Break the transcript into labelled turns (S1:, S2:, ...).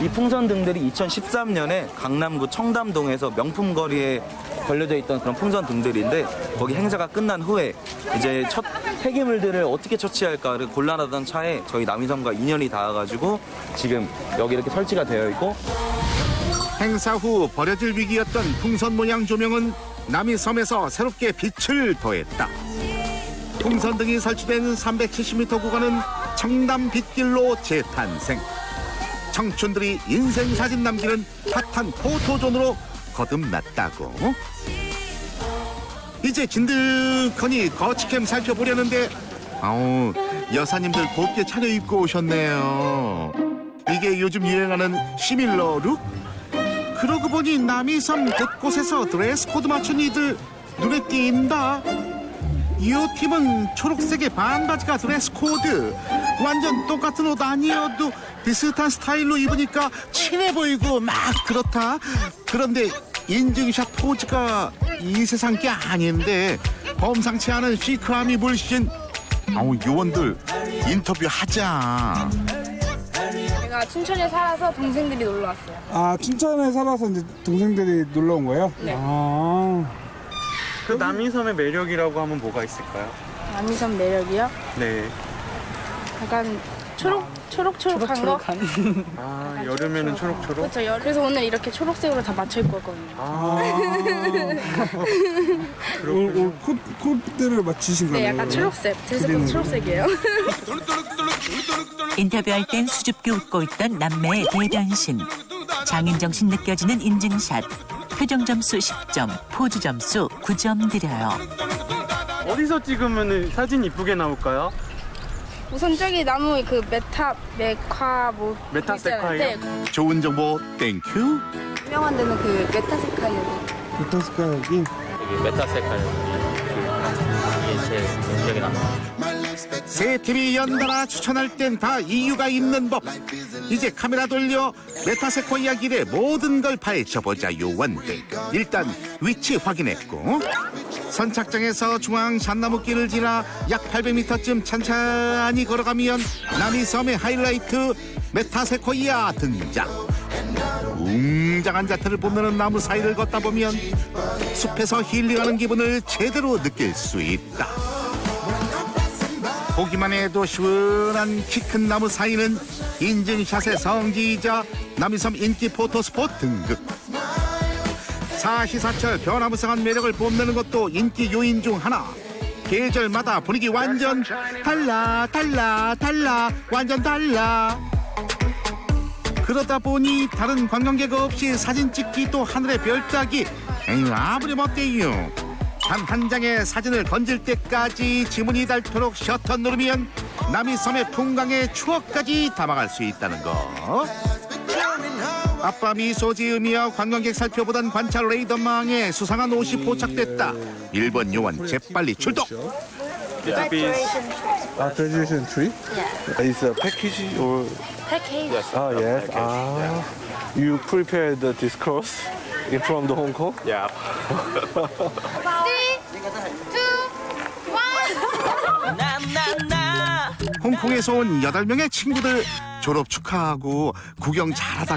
S1: 이 풍선 등들이 2013년에 강남구 청담동에서 명품 거리에 걸려져 있던 그런 풍선 등들인데 거기 행사가 끝난 후에 이제 첫 폐기물들을 어떻게 처치할까를 곤란하던 차에 저희 남이섬과 인연이 닿아가지고 지금 여기 이렇게 설치가 되어 있고
S2: 행사 후 버려질 위기였던 풍선 모양 조명은 남이섬에서 새롭게 빛을 더했다. 풍선 등이 설치된 370m 구간은 청담 빛길로 재탄생. 청춘들이 인생 사진 남기는 핫한 포토존으로 거듭났다고. 이제 진득하니 거치캠 살펴보려는데 아우 여사님들 곱게 차려입고 오셨네요. 이게 요즘 유행하는 시밀러 룩? 그러고 보니 남이섬 곳곳에서 드레스 코드 맞춘 이들 눈에 띈다. 이 팀은 초록색의 반바지가 드레스 코드. 완전 똑같은 옷 아니어도 비슷한 스타일로 입으니까 친해 보이고 막 그렇다. 그런데 인증샷 포즈가 이 세상 게 아닌데 범상치 않은 시크함이 물씬 아우 요원들 인터뷰 하자.
S3: 제가 춘천에 살아서 동생들이 놀러 왔어요.
S4: 아 춘천에 살아서 이제 동생들이 놀러 온 거예요?
S3: 네.
S4: 아
S5: 그 남이섬의 매력이라고 하면 뭐가 있을까요?
S3: 남이섬 매력이요?
S5: 네.
S3: 약간 초록 초록초록한 거.
S5: 아, 여름에는 초록초록?
S3: 그렇죠. 여- 그래서 오늘 이렇게 초록색으로 다 맞춰 입고 왔거든요.
S5: 아,
S4: 오늘 코, 콧대를 맞추신
S3: 네,
S4: 거네요.
S3: 약간 초록색. 제 색깔 초록색이에요.
S6: 인터뷰할 땐 수줍게 웃고 있던 남매의 대변신. 장인 정신 느껴지는 인증샷. 표정 점수 10점, 포즈 점수 9점 드려요.
S5: 어디서 찍으면 사진 이쁘게 나올까요?
S3: 우선 저기 나무 그 메타 메카 뭐
S5: 메타
S3: 있잖아요.
S5: 세콰이어?
S3: 네.
S2: 좋은 정보 땡큐.
S3: 유명한 데는 그 메타세카이어.
S4: 부터스카이
S7: 여기 메타세칼 이게 제일 기억에 남아요.
S2: 새 팀이 연달아 추천할 땐 다 이유가 있는 법. 이제 카메라 돌려 메타세코이아 길의 모든 걸 파헤쳐보자 요원들. 일단 위치 확인했고 선착장에서 중앙 잣나무길을 지나 약 800m쯤 찬찬히 걸어가면 남이섬의 하이라이트 메타세코이아 등장. 웅장한 자태를 뽐내는 나무 사이를 걷다 보면 숲에서 힐링하는 기분을 제대로 느낄 수 있다. 보기만 해도 시원한 키 큰 나무 사이는 인증샷의 성지이자 남이섬 인기 포토스포트 등급. 사시사철 변화무쌍한 매력을 뽐내는 것도 인기 요인 중 하나. 계절마다 분위기 완전 달라 달라 달라 완전 달라. 그러다 보니 다른 관광객 없이 사진 찍기 또 하늘의 별 따기 에휴 아무리 멋대요 단 한 장의 사진을 건질 때까지 지문이 닳도록 셔터 누르면 남이섬의 풍광의 추억까지 담아갈 수 있다는 거 아빠 미소 지으며 관광객 살펴보던 관찰 레이더망에 수상한 옷이 포착됐다 일본 요원 재빨리 출동
S4: 아 graduation trip?
S8: It's a package or
S3: 패키지.
S8: ah yes ah you prepared this course in from the Hong Kong
S7: Yeah.
S2: 홍콩에서 온 여덟 명의 친구들 졸업 축하하고 구경 잘하다가